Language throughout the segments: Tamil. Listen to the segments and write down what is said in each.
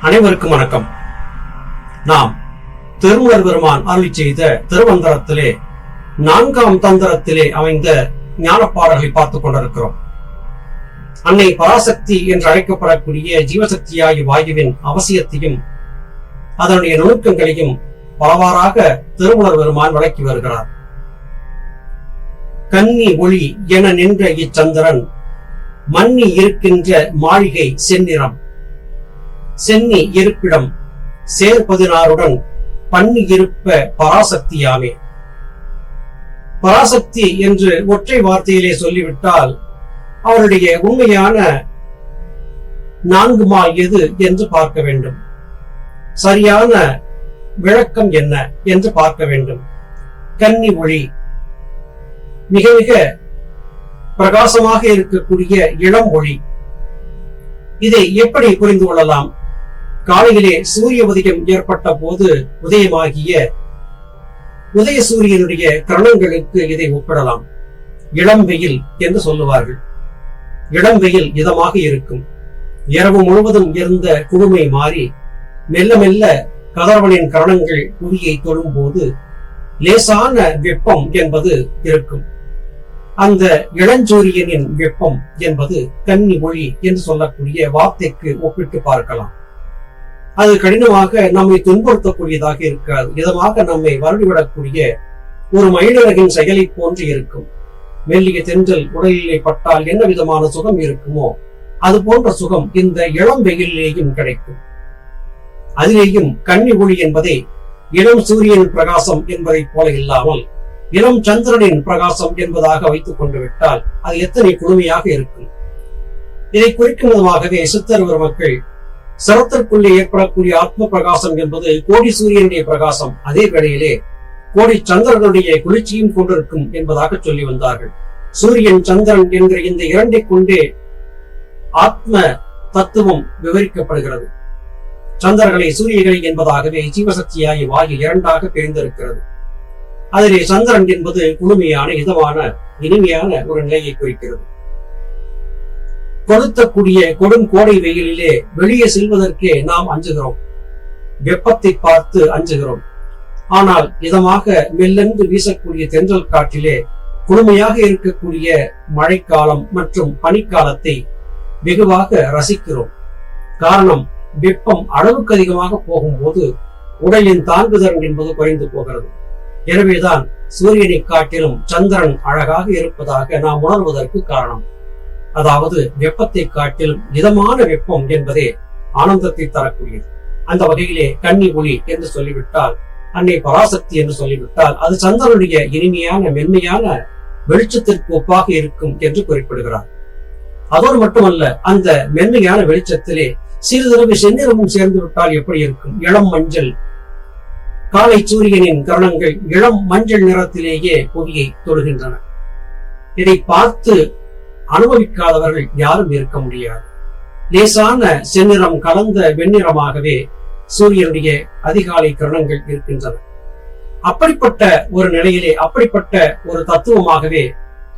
அனைவருக்கும் வணக்கம். நாம் திருமலர் பெருமான் அருளி செய்த திருவந்தரத்திலே நான்காம் தந்திரத்திலே அமைந்த ஞானப்பாடல்களை பார்த்துக் கொண்டிருக்கிறோம். அன்னை பராசக்தி என்று அழைக்கப்படக்கூடிய ஜீவசக்தியாகி வாயுவின் அவசியத்தையும் அதனுடைய நுணுக்கங்களையும் பலவாறாக திருமலர் பெருமான் விளக்கி வருகிறார். கன்னி ஒளி என நின்ற இச்சந்திரன் மன்னி இருக்கின்ற மாளிகை செந்நிறம். சென்னி இருப்பிடம் சேர்பதினாருடன் பண்ணி இருப்ப பராசக்தியாமே. பராசக்தி என்று ஒற்றை வார்த்தையிலே சொல்லிவிட்டால் அவருடைய உண்மையான நான்கு மால் எது என்று பார்க்க வேண்டும். சரியான விளக்கம் என்ன என்று பார்க்க வேண்டும். கன்னி ஒளி. மிக மிக பிரகாசமாக இருக்கக்கூடிய இளம் ஒளி. இதை எப்படி புரிந்து கொள்ளலாம்? காலையிலே சூரிய உதயம் ஏற்பட்ட போது உதயமாகிய உதய சூரியனுடைய கரணங்களுக்கு இதை ஒப்பிடலாம். இளம் வெயில் என்று சொல்லுவார்கள். இளம் வெயில் இதமாக இருக்கும். இரவு முழுவதும் இருந்த குழுமை மாறி மெல்ல மெல்ல கதிரவனின் கரணங்கள் புவியை தொடும்போது லேசான வெப்பம் என்பது இருக்கும். அந்த இளஞ்சூரியனின் வெப்பம் என்பது கன்னி மொழி என்று சொல்லக்கூடிய வார்த்தைக்கு ஒப்பிட்டு பார்க்கலாம். அது கடினமாக நம்மை துன்புறுத்தக்கூடியதாக இருக்காது. இதமாக நம்மை வருடிவிடக்கூடிய ஒரு மயிலகின் செயலை போன்று இருக்கும். மெல்லிய தென்றல் உடலிலே பட்டால் என்ன விதமான சுகம் இருக்குமோ அது போன்ற சுகம் இந்த இளம் வெயிலேயும் கிடைக்கும். அதிலேயும் கன்னி ஒளி என்பதை இளம் சூரியன் பிரகாசம் என்பதைப் போல இல்லாமல் இளம் சந்திரனின் பிரகாசம் என்பதாக வைத்துக் கொண்டு விட்டால் அது எத்தனை குழுமையாக இருக்கும். இதை குறிக்கும் விதமாகவே சித்தர் மக்கள் சிரத்திற்குள்ளே ஏற்படக்கூடிய ஆத்ம பிரகாசம் என்பது கோடி சூரியனுடைய பிரகாசம். அதே வேளையிலே கோடி சந்திரனுடைய குளிர்ச்சியும் கொண்டிருக்கும் என்பதாக சொல்லி வந்தார்கள். சூரியன் சந்திரன் என்கிற இந்த இரண்டை கொண்டே ஆத்ம தத்துவம் விவரிக்கப்படுகிறது. சந்திரகளை சூரியகளை என்பதாகவே ஜீவசக்தியாகி வாயு இரண்டாக பிரிந்திருக்கிறது. அதிலே சந்திரன் என்பது குளுமையான இதமான இனிமையான ஒரு நிலையை குறிக்கிறது. கொளுத்தக்கூடிய கொடும் கோடை வெயிலிலே வெளியே செல்வதற்கே நாம் அஞ்சுகிறோம். வெப்பத்தை பார்த்து அஞ்சுகிறோம். ஆனால் இதமாக மெல்லென்று வீசக்கூடிய தென்றல் காற்றிலே குளுமையாக இருக்கக்கூடிய மழைக்காலம் மற்றும் பனிக்காலத்தை வெகுவாக ரசிக்கிறோம். காரணம் வெப்பம் அளவுக்கு அதிகமாக போகும்போது உடலின் தாங்குதிறன் என்பது குறைந்து போகிறது. எனவேதான் சூரியனை காட்டிலும் சந்திரன் அழகாக இருப்பதாக நாம் உணர்வதற்கு காரணம். அதாவது வெப்பத்தை காட்டிலும் இதமான வெப்பம் என்பதே ஆனந்தத்தை தரக்கூடியது. அந்த வகையிலே கன்னி ஒளி என்று சொல்லிவிட்டால் அன்னை பராசக்தி என்று சொல்லிவிட்டால் அது சந்திரனுடைய இனிமையான மென்மையான வெளிச்சத்திற்கு ஒப்பாக இருக்கும் என்று குறிப்பிடுகிறார். அதோடு மட்டுமல்ல அந்த மென்மையான வெளிச்சத்திலே சிறிதளவு செந்நிறமும் சேர்ந்து விட்டால் எப்படி இருக்கும்? இளம் மஞ்சள். காலை சூரியனின் கரணங்கள் இளம் மஞ்சள் நிறத்திலேயே புவியை தொடுகின்றன. இதை பார்த்து அனுபவிக்காதவர்கள் யாரும் இருக்க முடியாது. லேசான செந்நிறம் கலந்த வெண்ணிறமாகவே சூரியனுடைய அதிகாலை கிரணங்கள் இருக்கின்றன. அப்படிப்பட்ட ஒரு நிலையிலே அப்படிப்பட்ட ஒரு தத்துவமாகவே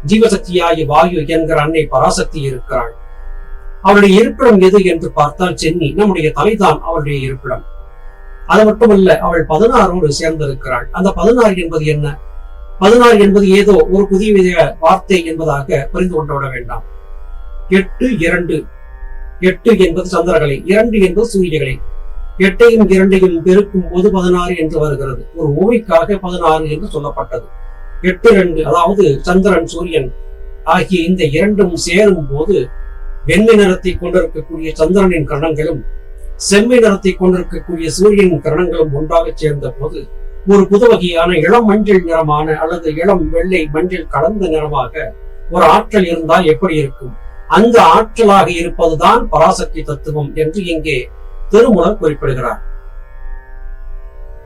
ஜீவசக்தியாகி வாயு என்கிற அன்னை பராசக்தி இருக்கிறாள். அவருடைய இருப்பிடம் எது என்று பார்த்தால் சென்னி நம்முடைய தலைதான் அவருடைய இருப்பிடம். அது மட்டுமல்ல அவள் பதினாறோடு சேர்ந்திருக்கிறாள். அந்த பதினாறு என்பது என்ன? பதினாறு என்பது ஏதோ ஒரு புதிய வித வார்த்தை என்பதாக புரிந்து கொண்டுவிட வேண்டாம். எட்டு இரண்டு. எட்டு என்பது சந்திரகளை இரண்டு என்பது சூரியகலை எட்டையும் இரண்டையும் பெருக்கும் போது பதினாறு என்று வருகிறது. ஒரு உமைக்காக பதினாறு என்று சொல்லப்பட்டது. எட்டு ரெண்டு அதாவது சந்திரன் சூரியன் ஆகிய இந்த இரண்டும் சேரும் போது வெண்மை நிறத்தை கொண்டிருக்கக்கூடிய சந்திரனின் கரணங்களும் செம்மை நிறத்தை கொண்டிருக்கக்கூடிய சூரியனின் கரணங்களும் ஒன்றாக சேர்ந்த போது ஒரு புது வகையான இளம் மஞ்சள் நிறமான அல்லது இளம் வெள்ளை மஞ்சள் கலந்த நிறமாக ஒரு ஆற்றல் இருந்தால் எப்படி இருக்கும்? அந்த ஆற்றலாக இருப்பதுதான் பராசக்தி தத்துவம் என்று இங்கே திருமுலர் குறிப்பிடுகிறார்.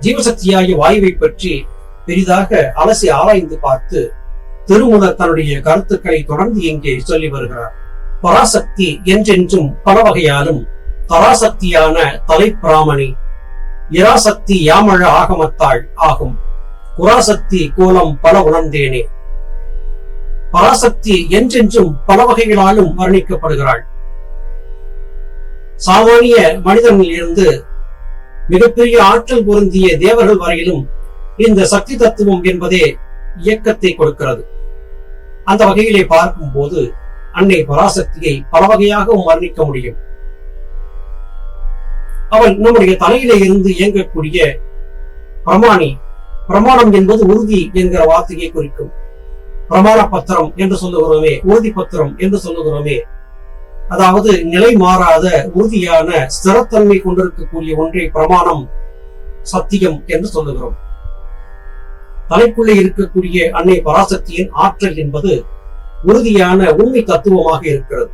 ஜீவசக்தியாகிய வாயுவை பற்றி பெரிதாக அலசி ஆராய்ந்து பார்த்து திருமூலர் தன்னுடைய கருத்துக்களை தொடர்ந்து இங்கே சொல்லி வருகிறார். பராசக்தி என்றென்றும் பல வகையாலும் பராசக்தியான தலைப்பிராமணி இராசக்தி யாமழ ஆகமத்தாள் ஆகும். குராசக்தி கோலம் பல உணர்ந்தேனே. பராசக்தி என்றென்றும் பல வகைகளாலும் வர்ணிக்கப்படுகிறாள். சாமானிய மனிதனில் இருந்து மிகப்பெரிய ஆற்றல் பொருந்திய தேவர்கள் வரையிலும் இந்த சக்தி தத்துவம் என்பதே இயக்கத்தை கொடுக்கிறது. அந்த வகையிலே பார்க்கும் போது அன்னை பராசக்தியை பல வகையாகவும் வர்ணிக்க முடியும். அவள் நம்முடைய தலையிலே இருந்து இயங்கக்கூடிய பிரமாணி. பிரமாணம் என்பது உறுதி என்கிற வார்த்தையை குறிக்கும். பிரமாண பத்திரம் என்று சொல்லுகிறோமே உறுதி பத்திரம் என்று சொல்லுகிறோமே. அதாவது நிலை மாறாத உறுதியான ஸ்திரத்தன்மை கொண்டிருக்கக்கூடிய ஒன்றை பிரமாணம் சத்தியம் என்று சொல்லுகிறோம். தலைக்குள்ளே இருக்கக்கூடிய அன்னை பராசக்தியின் ஆற்றல் என்பது உறுதியான உண்மை தத்துவமாக இருக்கிறது.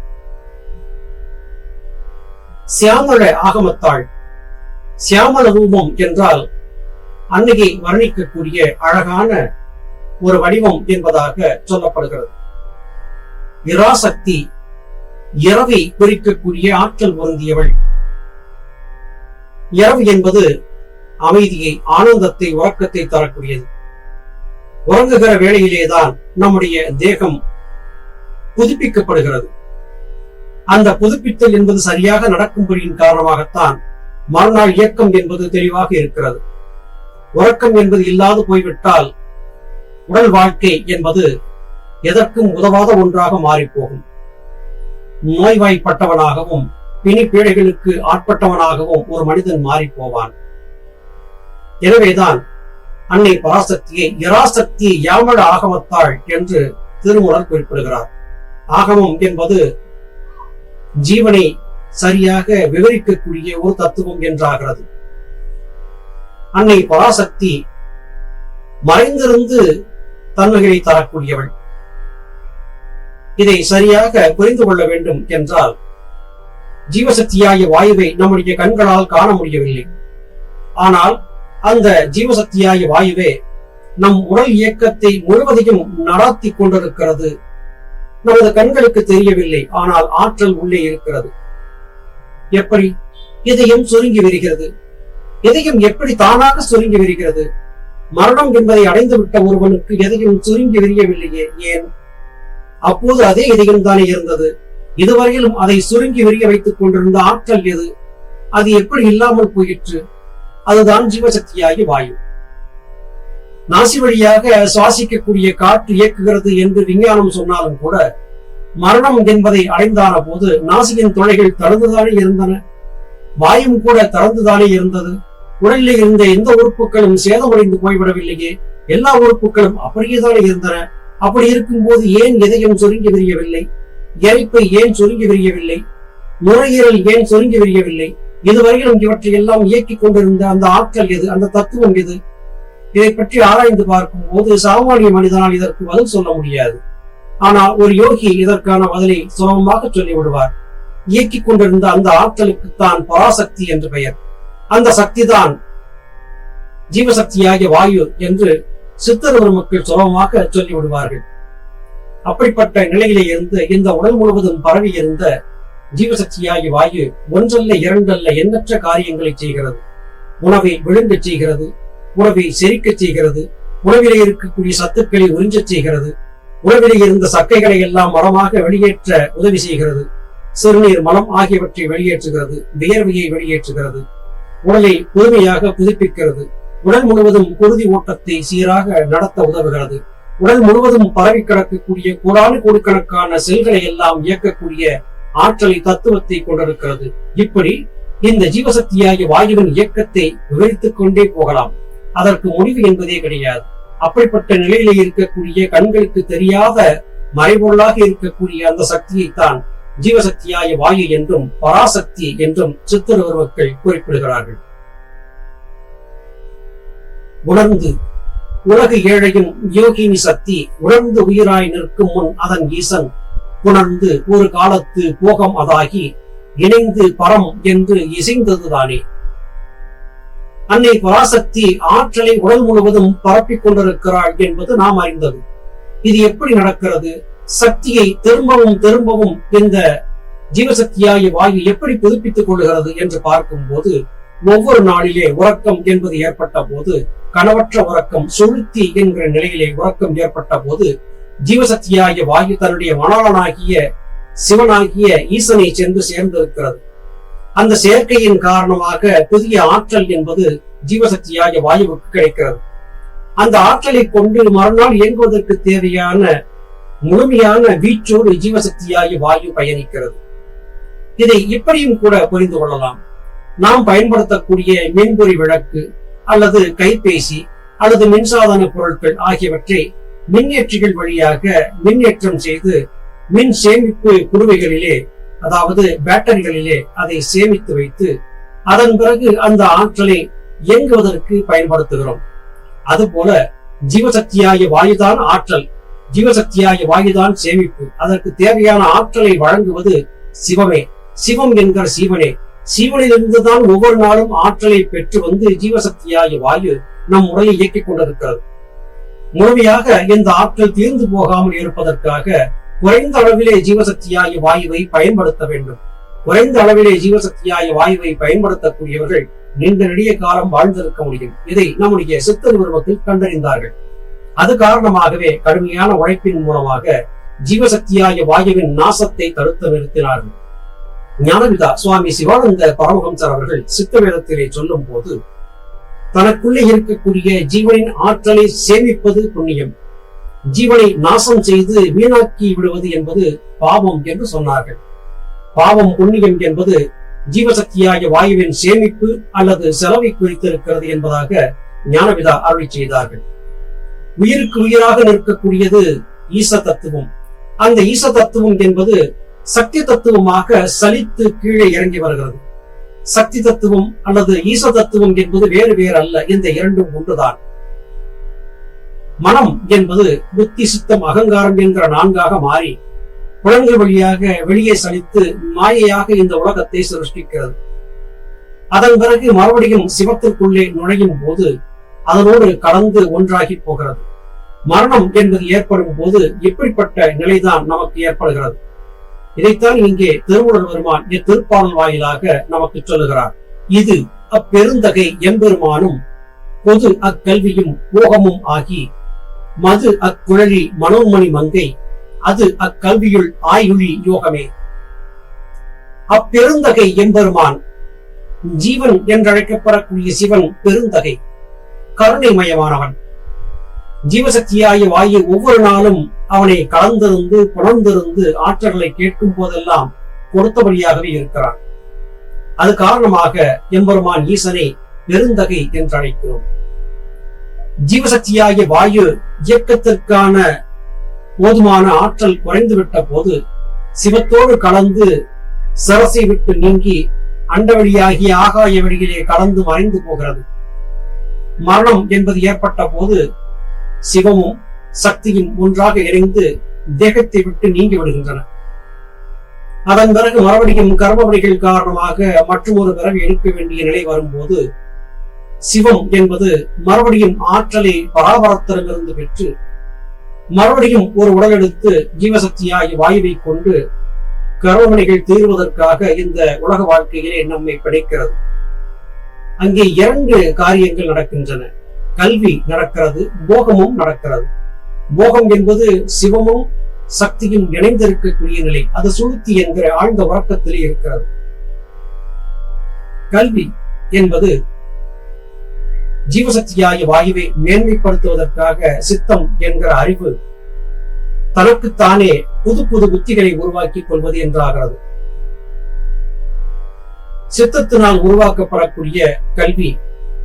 சியாமள ஆகமத்தாள். சியாமள ரூபம் என்றால் அன்னையை வர்ணிக்கக்கூடிய அழகான ஒரு வடிவம் என்பதாக சொல்லப்படுகிறது. இராசக்தி இரவை குறிக்கக்கூடிய ஆற்றல் பொருந்தியவள். இரவு என்பது அமைதியை ஆனந்தத்தை உறக்கத்தை தரக்கூடியது. உறங்குகிற வேளையிலேதான் நம்முடைய தேகம் புதுப்பிக்கப்படுகிறது. அந்த புதுப்பித்தல் என்பது சரியாக நடக்கும்படியின் காரணமாகத்தான் மறுநாள் இயக்கம் என்பது தெளிவாக இருக்கிறது. உறக்கம் என்பது இல்லாது போய்விட்டால் உடல் வாழ்க்கை என்பது எதற்கும் உதவாத ஒன்றாக மாறிப்போகும். நோய்வாய்ப்பட்டவனாகவும் பிணி பீடைகளுக்கு ஆட்பட்டவனாகவும் ஒரு மனிதன் மாறி போவான் எனவேதான் அன்னை பராசக்தியை இராசக்தி யாமழ ஆகமத்தாள் என்று திருமூலர் குறிப்பிடுகிறார். ஆகமம் என்பது ஜீவனை சரியாக விவரிக்கக்கூடிய ஒரு தத்துவம் என்றாகிறது. அன்னை பராசக்தி மறைந்திருந்து தன்மைகளை தரக்கூடியவள். இதை சரியாக புரிந்து கொள்ள வேண்டும் என்றால் ஜீவசக்தியாகிய வாயுவை நம்முடைய கண்களால் காண முடியவில்லை. ஆனால் அந்த ஜீவசக்தியாகிய வாயுவே நம் உடல் இயக்கத்தை முழுவதையும் நடாத்தி கொண்டிருக்கிறது நமது கண்களுக்கு தெரியவில்லை ஆனால் ஆற்றல் உள்ளே இருக்கிறது. எப்படி? இதயம் சுருங்கி வருகிறது. இதயம் எப்படி தானாக சுருங்கி வருகிறது? மரணம் என்பதை அடைந்து விட்ட ஒருவனுக்கு எதையும் சுருங்கி விரியவில்லையே ஏன்? அப்போது அதே இதயம் தானே இருந்தது. இதுவரையிலும் அதை சுருங்கி விரிய வைத்துக் கொண்டிருந்த ஆற்றல் எது? அது எப்படி இல்லாமல் போயிற்று? அதுதான் ஜீவசக்தியாகி வாயு நாசி வழியாக சுவாசிக்கக்கூடிய காற்று இயக்குகிறது என்று விஞ்ஞானம் சொன்னாலும் கூட மரணம் என்பதை அடைந்தான போது நாசியின் துளைகள் திறந்துதானே இருந்தன? வாயும் கூட திறந்துதானே இருந்தது? உடலில் இருந்த எந்த உறுப்புகளும் சேதமடைந்து போய்விடவில்லையே எல்லா உறுப்புகளும் அப்படியேதானே இருந்தன? அப்படி இருக்கும்போது ஏன் இதயம் சுருங்கி விரியவில்லை? இறைப்பை ஏன் சுருங்கி விரியவில்லை? நுரையீரல் ஏன் சுருங்கி விரியவில்லை? இதுவரையிலும் இவற்றை எல்லாம் இயக்கிக் கொண்டிருந்த அந்த ஆற்றல் எது? அந்த தத்துவம் எது? இதை பற்றி ஆராய்ந்து பார்க்கும் போது சாமானிய மனிதனால் இதற்கு பதில் சொல்ல முடியாது. ஆனால் ஒரு யோகி இதற்கான பதிலை சுலபமாக சொல்லிவிடுவார். இயக்கிக் கொண்டிருந்த அந்த ஆற்றலுக்கு தான் பராசக்தி என்று பெயர். அந்த சக்தி தான் ஜீவசக்தியாகிய வாயு என்று சித்தர் மக்கள் சுலபமாக சொல்லிவிடுவார்கள். அப்படிப்பட்ட நிலையிலே இருந்து இந்த உடல் முழுவதும் பரவி இருந்த ஜீவசக்தியாகிய வாயு ஒன்றல்ல இரண்டல்ல எண்ணற்ற காரியங்களை செய்கிறது. உணவை விழுங்கச் செய்கிறது. உணவை செரிக்க செய்கிறது உறவிலே இருக்கக்கூடிய சத்துக்களை உறிஞ்ச செய்கிறது உறவிலே இருந்த சக்கைகளை எல்லாம் மரமாக வெளியேற்ற உதவி செய்கிறது சிறுநீர் மலம் ஆகியவற்றை வெளியேற்றுகிறது வியர்வையை வெளியேற்றுகிறது உடலை புதுமையாக புதுப்பிக்கிறது உடல் முழுவதும் குருதி ஓட்டத்தை சீராக நடத்த உதவுகிறது உடல் முழுவதும் பரவி கிடக்கக்கூடிய கோடானு கோடிக்கணக்கான செல்களை எல்லாம் இயக்கக்கூடிய ஆற்றலை தத்துவத்தை கொண்டிருக்கிறது. இப்படி இந்த ஜீவசக்தியாகிய வாயுவின் இயக்கத்தை விவரித்துக் கொண்டே போகலாம். அதற்கு முடிவு என்பதே கிடையாது. அப்படிப்பட்ட நிலையில இருக்கக்கூடிய கண்களுக்கு தெரியாத மறைபொருளாக இருக்கக்கூடிய அந்த சக்தியைத்தான் ஜீவசக்தியாய வாயு என்றும் பராசக்தி என்றும் சித்திரவர்கள் குறிப்பிடுகிறார்கள். உணர்ந்து உலகு ஏழையும் யோகினி சக்தி உணர்ந்து உயிராய் நிற்கும் முன் அதன் ஈசன் உணர்ந்து ஒரு காலத்து போகம் அதாகி இணைந்து பரம் என்று இசைந்ததுதானே. அன்னை பராசக்தி ஆற்றலை உடல் முழுவதும் பரப்பிக் கொண்டிருக்கிறாள் என்பது நாம் அறிந்தது. இது எப்படி நடக்கிறது? சக்தியை திரும்பவும் திரும்பவும் இந்த ஜீவசக்தியாகிய வாயு எப்படி புதுப்பித்துக் கொள்கிறது என்று பார்க்கும் போது ஒவ்வொரு நாளிலே உறக்கம் என்பது ஏற்பட்ட போது கனவற்ற உறக்கம் சுழுத்தி என்கிற நிலையிலே உறக்கம் ஏற்பட்ட போது ஜீவசக்தியாகிய வாயு தன்னுடைய மணாளனாகிய சிவனாகிய ஈசனை சென்று சேர்ந்திருக்கிறது. அந்த சேர்க்கையின் காரணமாக புதிய ஆற்றல் என்பது ஜீவசக்தியாகிய வாயுவுக்கு கிடைக்கிறது. அந்த ஆற்றலை கொண்டு மறுநாள் இயங்குவதற்கு தேவையான முழுமையான வீச்சோடு ஜீவசக்தியாகிய வாயு பயணிக்கிறது. இதை இப்படியும் கூட புரிந்து கொள்ளலாம். நாம் பயன்படுத்தக்கூடிய மின்பொறி விளக்கு அல்லது கைபேசி அல்லது மின்சாதன பொருட்கள் ஆகியவற்றை மின்னேற்றிகள் வழியாக மின்னேற்றம் செய்து மின் சேமிப்பு குடுவைகளிலே அதாவது பேட்டரிகளிலே அதை சேமித்து வைத்து அதன் பிறகு அந்த ஆற்றலை இயங்குவதற்கு பயன்படுத்துகிறோம். அதுபோல ஜீவசக்தியாகிய வாயுதான் ஆற்றல். ஜீவசக்தியாகிய வாயுதான் சேமிப்பு. அதற்கு தேவையான ஆற்றலை வழங்குவது சிவமே. சிவம் என்கிற சீவனே. சீவனிலிருந்துதான் ஒவ்வொரு நாளும் ஆற்றலை பெற்று வந்து ஜீவசக்தியாகிய வாயு நம் உடலை இயக்கிக் கொண்டிருக்கிறது. முழுமையாக இந்த ஆற்றல் தீர்ந்து போகாமல் இருப்பதற்காக குறைந்த அளவிலே ஜீவசக்தியாகிய வாயுவை பயன்படுத்த வேண்டும். குறைந்த அளவிலே ஜீவசக்தியாகிய வாயுவை பயன்படுத்தக்கூடியவர்கள் நீண்ட நெடிய காலம் வாழ்ந்திருக்க முடியும். இதை நம்முடைய சித்த நிறுவனத்தில் கண்டறிந்தார்கள். அது காரணமாகவே கடுமையான உழைப்பின் மூலமாக ஜீவசக்தியாகிய வாயுவின் நாசத்தை தடுத்து நிறுத்தினார்கள். ஞானவிதா சுவாமி சிவானந்த பரமஹம்சர் அவர்கள் சித்த வேதத்திலே சொல்லும் போது தனக்குள்ளே இருக்கக்கூடிய ஜீவனின் ஆற்றலை சேமிப்பது புண்ணியம். ஜீவனை நாசம் செய்து வீணாக்கி விடுவது என்பது பாவம் என்று சொன்னார்கள். பாவம் புண்ணியம் என்பது ஜீவசக்தியாகிய வாயுவின் சேமிப்பு அல்லது செலவை குறித்திருக்கிறது என்பதாக ஞானவிதா அருளி செய்தார்கள். உயிருக்கு உயிராக நிற்கக்கூடியது ஈச தத்துவம். அந்த ஈச தத்துவம் என்பது சக்தி தத்துவமாக சலித்து கீழே இறங்கி வருகிறது. சக்தி தத்துவம் அல்லது ஈச தத்துவம் என்பது வேறு வேறு அல்ல இந்த இரண்டும் ஒன்றுதான். மனம் என்பது புத்தி சித்தம் அகங்காரம் என்கிற நான்காக மாறி புலன்கள் வழியாக வெளியே சலித்து மாயையாக இந்த உலகத்தை சிருஷ்டிக்கிறது. அதன் பிறகு மறுபடியும் சிவத்திற்குள்ளே நுழையும் போது அதனோடு கலந்து ஒன்றாகி போகிறது. மரணம் என்பது ஏற்படும் போது இப்படிப்பட்ட நிலைதான் நமக்கு ஏற்படுகிறது. இதைத்தான் இங்கே திருவுடல் பெருமான் இத்திருப்பாடல் வாயிலாக நமக்கு சொல்லுகிறார். இது அப்பெருந்தகை எம்பெருமானும் பொது அக்கல்வியும் போகமும் ஆகி மது அக்குழலி மனோன்மணி மங்கை அது அக்கல்வியுள் ஆயுளி யோகமே. அப்பெருந்தகை எம்பெருமான் ஜீவன் என்றழைக்கப்படக்கூடிய சிவன் பெருந்தகை கருணைமயமானவன் ஜீவசக்தியாய வாயு ஒவ்வொரு நாளும் அவனை கலந்திருந்து புணர்ந்திருந்து ஆற்றல்களை கேட்கும் போதெல்லாம் கொடுத்தபடியாகவே இருக்கிறான். அது காரணமாக எம்பெருமான் ஈசனை பெருந்தகை என்று அழைக்கிறோம் ஜீவசக்தியாகிய வாயு இயக்கத்திற்கான போதுமான ஆற்றல் குறைந்துவிட்ட போது சிவத்தோடு கலந்து சரசை விட்டு நீங்கி அண்டவெளியாகிய ஆகாய வழியிலே கலந்து மறைந்து போகிறது. மரணம் என்பது ஏற்பட்ட போது சிவமும் சக்தியும் ஒன்றாக இணைந்து தேகத்தை விட்டு நீங்கி விடுகின்றன. அதன் பிறகு மறுபடியும் கர்மவழிகள் காரணமாக மற்றொரு பிறகு எடுக்க வேண்டிய நிலை வரும்போது சிவம் என்பது மறுபடியும் ஆற்றலை பராபரத்திடமிருந்து பெற்று மறுபடியும் ஒரு உடல் எடுத்து ஜீவசக்தியாகி வாயுவை கொண்டு கர்மவினைகள் தீர்வதற்காக இந்த உலக வாழ்க்கையிலே நம்மை படைக்கிறது. அங்கே இரண்டு காரியங்கள் நடக்கின்றன. கல்வி நடக்கிறது போகமும் நடக்கிறது. போகம் என்பது சிவமும் சக்தியும் இணைந்திருக்கக்கூடிய நிலை. அது சுளுத்தி என்கிற ஆழ்ந்த உறக்கத்திலே இருக்கிறது. கல்வி என்பது ஜீவசக்தியாகிய வாயுவை மேன்மைப்படுத்துவதற்காக சித்தம் என்கிற அறிவு தனக்குத்தானே புது புது புத்திகளை உருவாக்கிக் கொள்வது என்றாகிறது. சித்தத்தினால் உருவாக்கப்படக்கூடிய கல்வி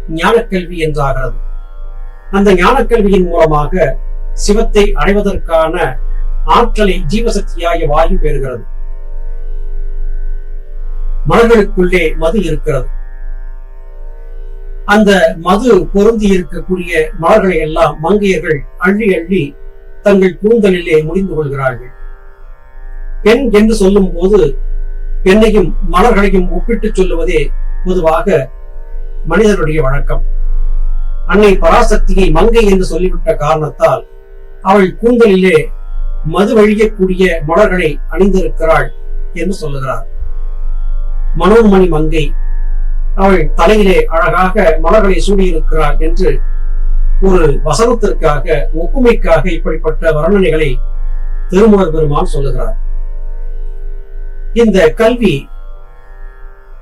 ஞானக்கல்வி என்றாகிறது. அந்த ஞானக்கல்வியின் மூலமாக சிவத்தை அடைவதற்கான ஆற்றலை ஜீவசக்தியாகிய வாயு பெறுகிறது. மலர்களுக்குள்ளே மது இருக்கிறது. அந்த மது பொருந்தி இருக்கக்கூடிய மலர்களை எல்லாம் மங்கையர்கள் அள்ளி அள்ளி தங்கள் கூந்தலிலே முடிந்து கொள்கிறார்கள். பெண் என்று சொல்லும் போது பெண்ணையும் மலர்களையும் ஒப்பிட்டு சொல்லுவதே பொதுவாக மனிதனுடைய வழக்கம். அன்னை பராசக்தியை மங்கை என்று சொல்லிவிட்ட காரணத்தால் அவள் கூந்தலிலே மது வழியக்கூடிய மலர்களை அணிந்திருக்கிறாள் என்று சொல்லுகிறார். மனோன்மணி மங்கை அவள் தலையிலே அழகாக மலர்களை சூடியிருக்கிறாள் என்று ஒரு வசனத்திற்காக ஒப்புமைக்காக இப்படிப்பட்ட வர்ணனைகளை திருமுகர் பெருமான் சொல்லுகிறார். இந்த கல்வி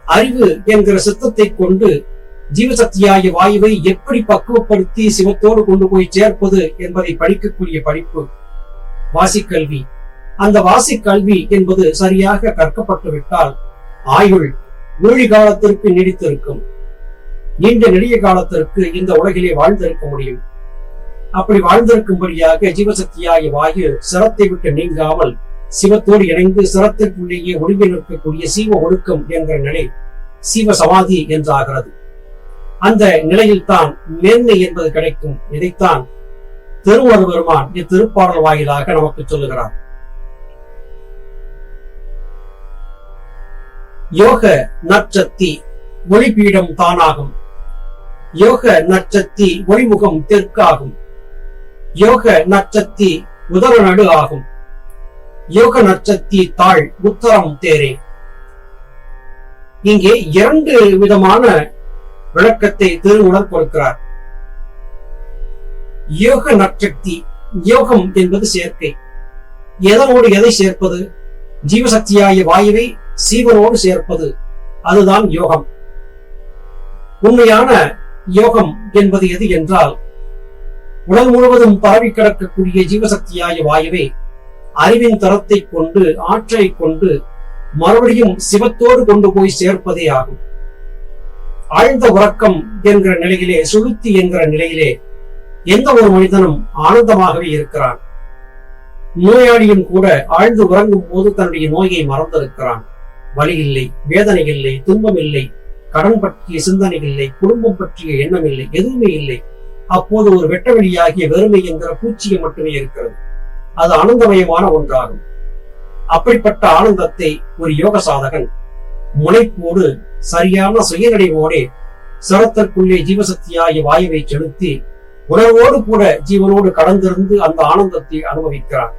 அறிவு என்கிற சித்தத்தை கொண்டு ஜீவசக்தியாகிய வாயுவை எப்படி பக்குவப்படுத்தி சிவத்தோடு கொண்டு போய் சேர்ப்பது என்பதை படிக்கக்கூடிய படிப்பு வாசிக்கல்வி அந்த வாசிக்கல்வி என்பது சரியாக கற்கப்பட்டு விட்டால் ஆயுள் ஊழி காலத்திற்கு நீடித்திருக்கும். நீண்ட நெடிய காலத்திற்கு இந்த உலகிலே வாழ்ந்திருக்க முடியும். அப்படி வாழ்ந்திருக்கும்படியாக ஜீவசக்தியாகிய வாயு சிரத்தை விட்டு நீங்காமல் சிவத்தோடு இணைந்து சிரத்திற்குள்ளேயே ஒடுங்கி நிற்கக்கூடிய சீவ ஒடுக்கம் என்கிற நிலை சீவ சமாதி என்றாகிறது. அந்த நிலையில் தான் மேன்மை என்பது கிடைக்கும். இதைத்தான் திருமரு இத்திருப்பாடல் வாயிலாக நமக்கு சொல்லுகிறார். யோக நற்சக்தி ஒளிபீடம் தானாகும். யோக நற்சக்தி ஒளிமுகம் தெற்காகும். யோக நற்சக்தி உதர நடு ஆகும். யோக நற்சக்தி தாழ் உத்தரம் தேரே. இங்கே இரண்டு விதமான விளக்கத்தை திருவுணர் கொடுக்கிறார். யோக நற்சக்தி யோகம் என்பது சேர்க்கை. எதனோடு எதை சேர்ப்பது? ஜீவசக்தியாகிய வாயுவை சீவனோடு சேர்ப்பது அதுதான் யோகம். உண்மையான யோகம் என்பது எது என்றால் உடல் முழுவதும் பரவி கிடக்கக்கூடிய ஜீவசக்தியாய வாயுவை அறிவின் தரத்தை கொண்டு ஆற்றை கொண்டு மறுபடியும் சிவத்தோடு கொண்டு போய் சேர்ப்பதே ஆகும். ஆழ்ந்த உறக்கம் என்கிற நிலையிலே சுளுத்தி என்கிற நிலையிலே எந்த ஒரு மனிதனும் ஆனந்தமாகவே இருக்கிறான். நோயாளியும் கூட ஆழ்ந்து உறங்கும் போது தன்னுடைய நோயை மறந்திருக்கிறான். வலி இல்லை வேதனை இல்லை துன்பம் இல்லை கடன் பற்றிய சிந்தனை இல்லை குடும்பம் பற்றிய எண்ணம் இல்லை எதுவுமே இல்லை. அப்போது ஒரு வெட்டவெளியாகிய வெறுமை என்கிற பூச்சியம் மட்டுமே இருக்கிறது. அது ஆனந்தமயமான ஒன்றாகும். அப்படிப்பட்ட ஆனந்தத்தை ஒரு யோக சாதகன் முனைப்போடு சரியான சுயநினைவோடே சிரத்திற்குள்ளே ஜீவசக்தியாகிய வாயுவை செலுத்தி உணர்வோடு கூட ஜீவனோடு கடந்திருந்து அந்த ஆனந்தத்தை அனுபவிக்கிறான்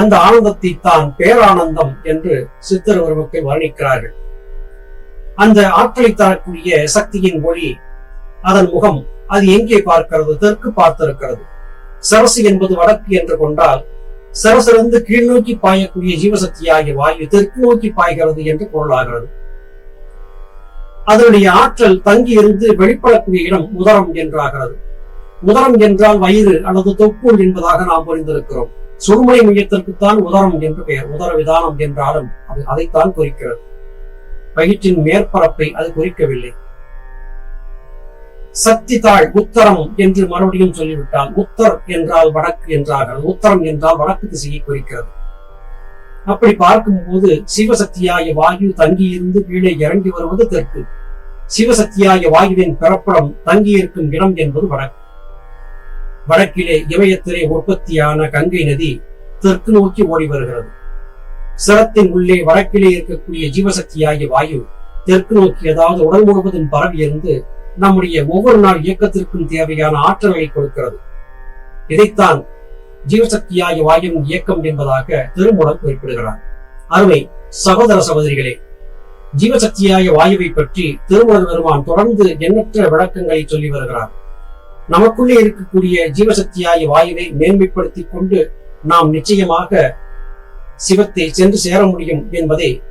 அந்த ஆனந்தத்தை தான் பேரானந்தம் என்று சித்தர் உருவத்தை வர்ணிக்கிறார்கள். அந்த ஆற்றலை தரக்கூடிய சக்தியின் ஒளி அதன் முகம் அது எங்கே பார்க்கிறது? தெற்கு பார்த்திருக்கிறது. சரசு என்பது வடக்கு என்று கொண்டால் சரசிலிருந்து கீழ் நோக்கி பாயக்கூடிய ஜீவசக்தியாகிய வாயு தெற்கு நோக்கி பாய்கிறது என்று பொருளாகிறது. அதனுடைய ஆற்றல் தங்கி இருந்து வெளிப்படக்கூடிய இடம் உதரம் என்றாகிறது. உதரம் என்றால் வயிறு அல்லது தொப்புள் என்பதாக நாம் புரிந்திருக்கிறோம். சுடுமலை மையத்திற்குத்தான் உதரம் என்று பெயர் உதர விதானம் என்றாலும் அது அதைத்தான் குறிக்கிறது. வயிற்றின் மேற்பரப்பை அது குறிக்கவில்லை. சக்தி தாழ் உத்தரம் என்று மறுபடியும் சொல்லிவிட்டால் உத்தர் என்றால் வடக்கு என்றார்கள். உத்தரம் என்றால் வடக்கு திசையை குறிக்கிறது. அப்படி பார்க்கும்போது சிவசக்தியாய வாயு தங்கியிருந்து கீழே இறங்கி வருவது தெற்கு. சிவசக்தியாய வாயுவின் பிறப்படம் தங்கியிருக்கும் இடம் என்பது வடக்கு. வடக்கிலே இமயத்திலே உற்பத்தியான கங்கை நதி தெற்கு நோக்கி ஓடி வருகிறது. சிரத்தின் உள்ளே வடக்கிலே இருக்கக்கூடிய ஜீவசக்தியாகிய வாயு தெற்கு நோக்கி ஏதாவது உடல் முழுவதும் பரவி இருந்து நம்முடைய ஒவ்வொரு நாள் இயக்கத்திற்கும் தேவையான ஆற்றலை கொடுக்கிறது. இதைத்தான் ஜீவசக்தியாகிய வாயுவின் இயக்கம் என்பதாக திருமூலம் குறிப்பிடுகிறார். அருமை சகோதர சகோதரிகளே ஜீவசக்தியாகிய வாயுவை பற்றி திருமூலர் பெருமான் தொடர்ந்து எண்ணற்ற விளக்கங்களை சொல்லி வருகிறார். நமக்குள்ளே இருக்கக்கூடிய ஜீவசக்தியாய வாயுவை மேன்மைப்படுத்திக் கொண்டு நாம் நிச்சயமாக சிவத்தை சென்று சேர முடியும் என்பதை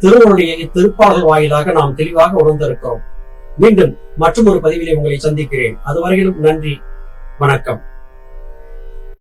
திருமூலுடைய இத்திருப்பாடல் வாயிலாக நாம் தெளிவாக உணர்ந்திருக்கிறோம். மீண்டும் மற்றும் ஒரு பதிவிலே உங்களை சந்திக்கிறேன். அதுவரையிலும் நன்றி. வணக்கம்.